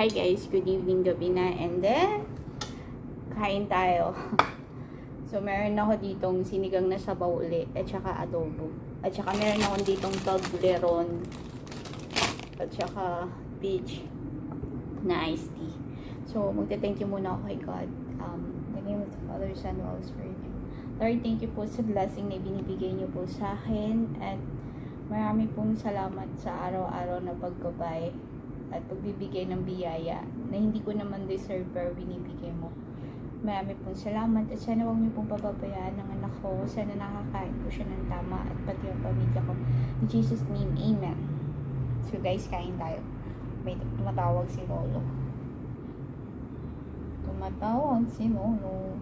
Hi guys, good evening gabi na and then kain tayo. so meron ako ditong sinigang na sabaw uli at saka adobo. At saka meron ako ditong toblerone at saka peach na iced tea. So magte-thank you muna ako kay God. Um, the name of the Father, Son, Holy Spirit. Lord, thank you po sa blessing na binibigay niyo po sa akin at marami pong salamat sa araw-araw na pagkabay at pagbibigay ng biyaya na hindi ko naman deserve pero binibigay mo. Marami pong salamat at sana huwag niyo pong pababayaan ng anak ko. Sana nakakain ko siya ng tama at pati ang pamilya ko. In Jesus' name, Amen. So guys, kain tayo. May tumatawag si Lolo. Tumatawag si Lolo.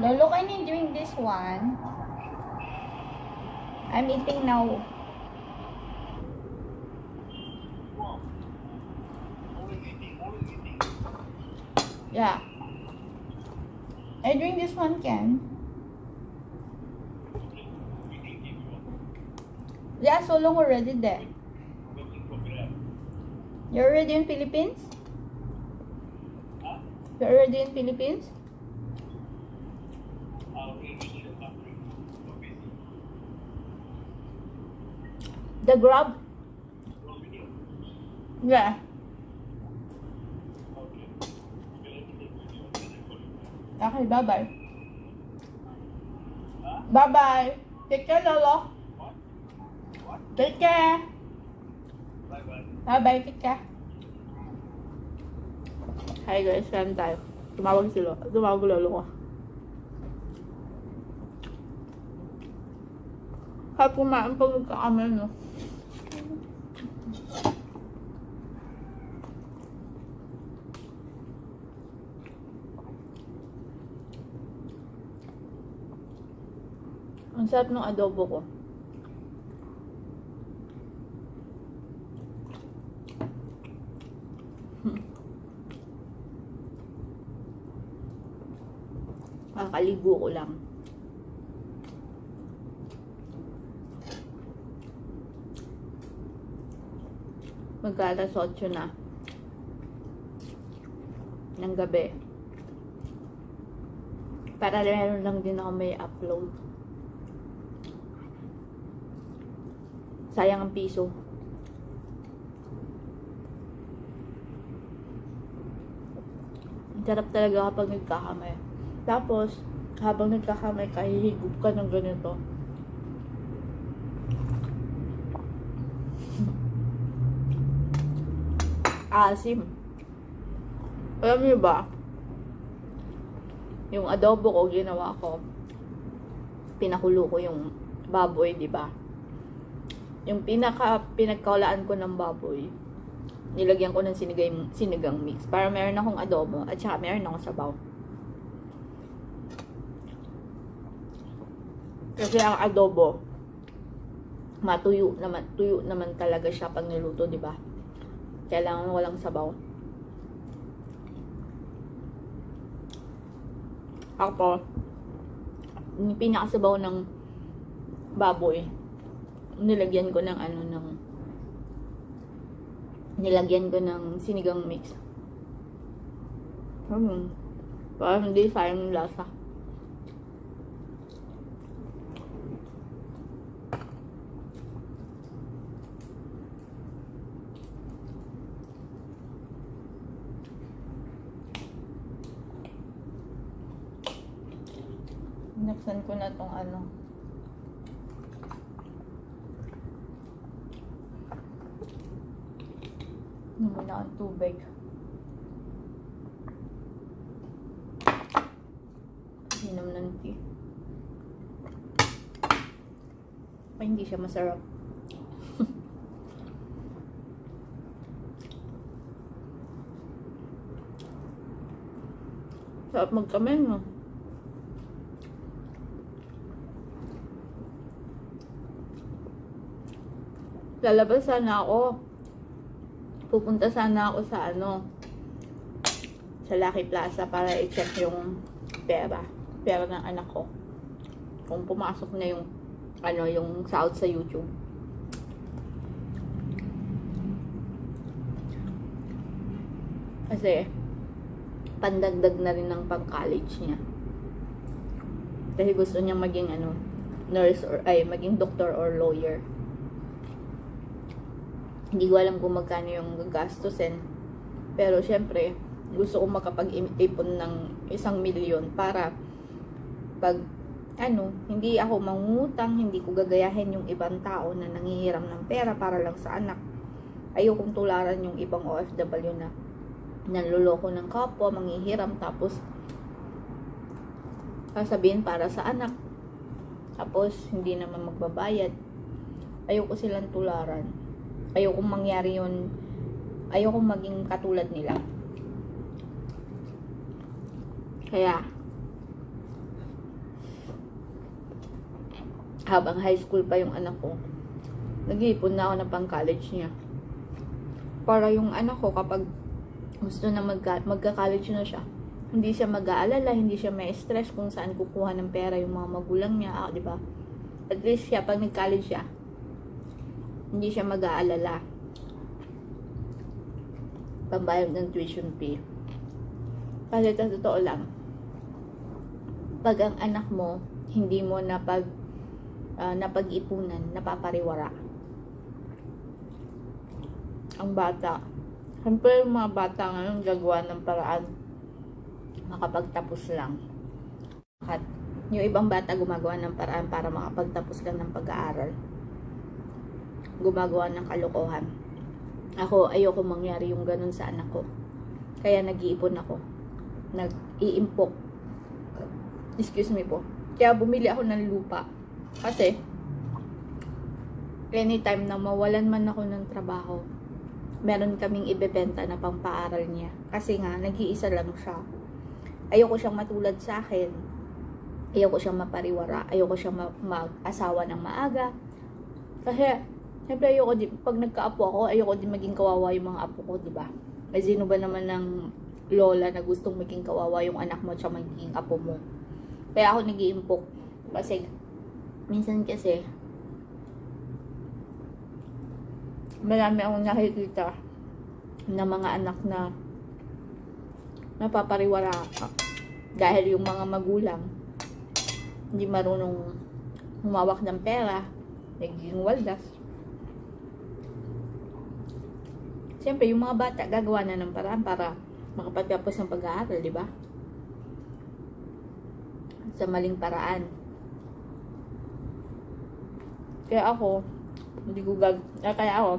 Lolo, can you drink this one? I'm eating now. Yeah. I drink this one can. Yeah, so long already there. You're already in Philippines? You're already in Philippines? The grab? Yeah. Okay, bye-bye. Bye-bye. Take care, Lolo. Take care. Bye-bye, take care. Hi guys, saan tayo? Tumawag si Lolo. Tumawag Lolo ko. Kahit kumain pag nagkakamay, no? Ang sarap ng adobo ko. Kakaligo ko lang. Mag-alas 8 na. Ng gabi. Para meron lang din ako may upload. Sayang ang piso. Ang sarap talaga kapag nagkakamay. Tapos, habang nagkakamay ka, hihigop ka ng ganito. Asim. Alam niyo ba? Yung adobo ko, ginawa ko. Pinakulo ko yung baboy, di ba? Yung pinaka pinagkaulaan ko ng baboy, nilagyan ko ng sinigang, sinigang mix. Para meron akong adobo at saka meron akong sabaw. Kasi ang adobo, matuyo naman, tuyo naman talaga siya pag niluto, di ba? Kailangan walang sabaw. Ako, pinakasabaw ng baboy, nilagyan ko ng ano ng nilagyan ko ng sinigang mix. Hmm. Parang hindi sayang lasa. Naksan ko na tong ano. Inom muna ang tubig. Inom ng tea. Ay, hindi siya masarap. Sarap magkamay, no? Lalabas sana ako. Pupunta sana ako sa ano, sa Lucky Plaza para i-check yung pera. Pera ng anak ko. Kung pumasok na yung ano, yung sahod sa YouTube. Kasi, pandagdag na rin ng pang-college niya. Kasi gusto niya maging ano, nurse or, ay, maging doctor or lawyer. Hindi ko alam kung magkano yung gastusin. Pero, syempre, gusto ko makapag-ipon ng isang milyon para pag ano, hindi ako mangutang, hindi ko gagayahin yung ibang tao na nangihiram ng pera para lang sa anak. Ayokong tularan yung ibang OFW na nanloloko ng kapwa, manghihiram, tapos sasabihin para sa anak. Tapos, hindi naman magbabayad. Ayoko silang tularan. Ayoko mangyari yun. Ayoko maging katulad nila. Kaya, habang high school pa yung anak ko, nag-iipon na ako ng pang-college niya. Para yung anak ko, kapag gusto na magka, magka-college na siya, hindi siya mag-aalala, hindi siya may stress kung saan kukuha ng pera yung mga magulang niya, ah, di ba? At least siya, pag nag-college siya, hindi siya mag-aalala. Pambayad ng tuition fee. Kasi sa totoo lang, pag ang anak mo, hindi mo na pag uh, napag-ipunan, napapariwara. Ang bata. Siyempre, yung mga bata ngayon gagawa ng paraan makapagtapos lang. At yung ibang bata gumagawa ng paraan para makapagtapos lang ng pag-aaral. Gumagawa ng kalokohan. Ako, ayoko mangyari yung ganun sa anak ko. Kaya nag-iipon ako. Nag-iimpok. Excuse me po. Kaya bumili ako ng lupa. Kasi, anytime na mawalan man ako ng trabaho, meron kaming ibebenta na pampaaral niya. Kasi nga, nag-iisa lang siya. Ayoko siyang matulad sa akin. Ayoko siyang mapariwara. Ayoko siyang ma- mag-asawa ng maaga. Kasi, siyempre ayoko din, pag nagka-apo ako, ayoko din maging kawawa yung mga apo ko, di ba? Ay, sino ba naman ng lola na gustong maging kawawa yung anak mo at maging apo mo? Kaya ako nag-iimpok. Kasi, minsan kasi, marami akong nakikita na mga anak na napapariwara dahil yung mga magulang hindi marunong humawak ng pera nagiging waldas siyempre yung mga bata gagawa na ng paraan para makapagtapos ng pag-aaral di ba? Sa maling paraan. Kaya ako hindi ko gag ah, kaya ako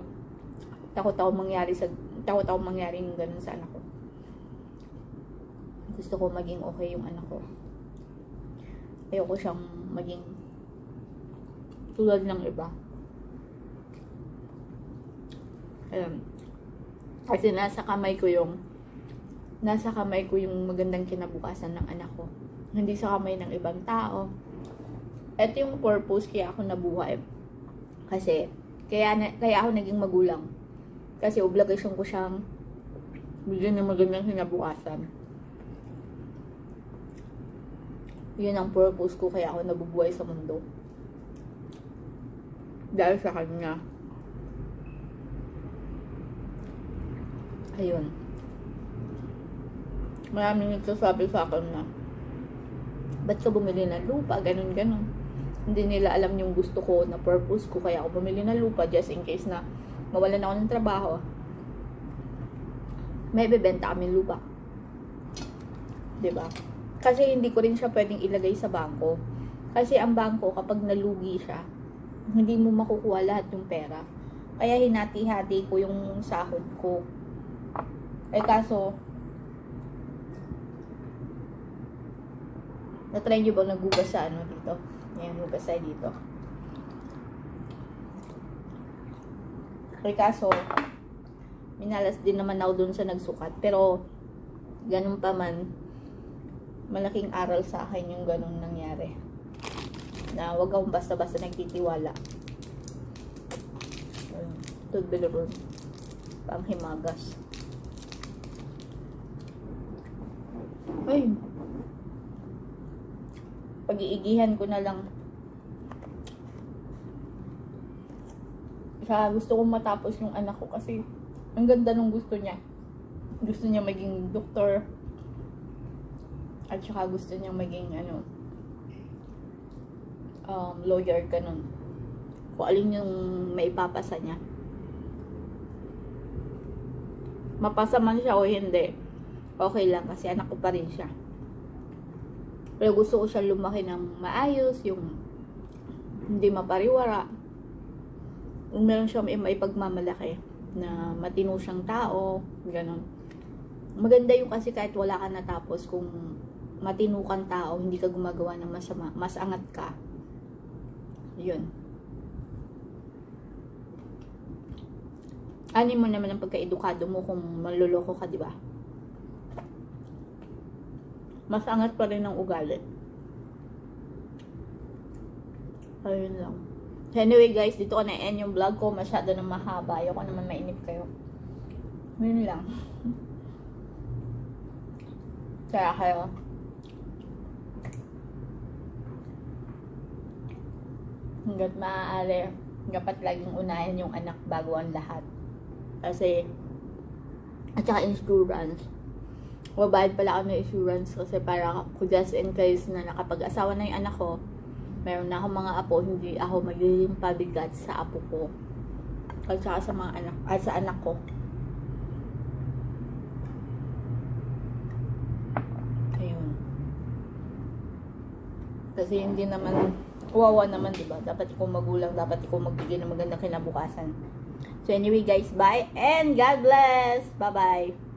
takot ako mangyari sa takot ako mangyari yung ganun sa anak ko. Gusto ko maging okay yung anak ko. Ayoko siyang maging tulad ng iba. Ayun kasi nasa kamay ko yung nasa kamay ko yung magandang kinabukasan ng anak ko hindi sa kamay ng ibang tao ito yung purpose kaya ako nabuhay kasi kaya, na, kaya ako naging magulang kasi obligasyon ko siyang bigyan ng magandang kinabukasan. Yun ang purpose ko kaya ako nabubuhay sa mundo. Dahil sa kanya. Ayun. Maraming nagsasabi sa akin na ba't ka bumili ng lupa, ganun ganun. Hindi nila alam yung gusto ko na purpose ko kaya ako bumili ng lupa just in case na mawalan ako ng trabaho, may bebenta kami lupa. ba? Kasi hindi ko rin siya pwedeng ilagay sa bangko. Kasi ang bangko, kapag nalugi siya, hindi mo makukuha lahat yung pera. Kaya hinati-hati ko yung sahod ko. Eh kaso, na-try nyo ba nagugas sa ano dito? Ayan, hugas tayo dito. Kaya kaso, minalas din naman ako dun sa nagsukat. Pero, ganun pa man, malaking aral sa akin yung ganun nangyari. Na wag akong basta-basta nagtitiwala. Tugbilurun. Panghimagas. Ay. Pag-iigihan ko na lang. Kaya gusto kong matapos yung anak ko kasi ang ganda nung gusto niya. Gusto niya maging doktor. At saka gusto niya maging ano, um, lawyer, ganun. Kung alin yung maipapasa niya. Mapasa man siya o hindi. Okay lang kasi anak ko pa rin siya. Pero gusto ko siya lumaki ng maayos, yung hindi mapariwara. Meron siya may maipagmamalaki na matino siyang tao, ganun. Maganda yung kasi kahit wala ka natapos kung matino kang tao, hindi ka gumagawa ng masama, mas angat ka. Yun. Ani mo naman ang pagka-edukado mo kung manloloko ka, di ba? Mas angat pa rin ang ugali. Ayun lang. Anyway guys, dito ko na-end yung vlog ko. Masyado na mahaba. Ayoko naman mainip kayo. Yun lang. Kaya kayo. Hanggat maaari, dapat laging unahin yung anak bago ang lahat. Kasi, at saka insurance. Mabayad pala ako ng insurance kasi para just in case na nakapag-asawa na yung anak ko, meron na akong mga apo, hindi ako magiging pabigat sa apo ko. At saka sa mga anak, at sa anak ko. Ayun. Kasi hindi naman, kawawa naman, di ba? Dapat ikaw magulang, dapat ikaw magbigay ng magandang kinabukasan. So anyway guys, bye and God bless! Bye-bye!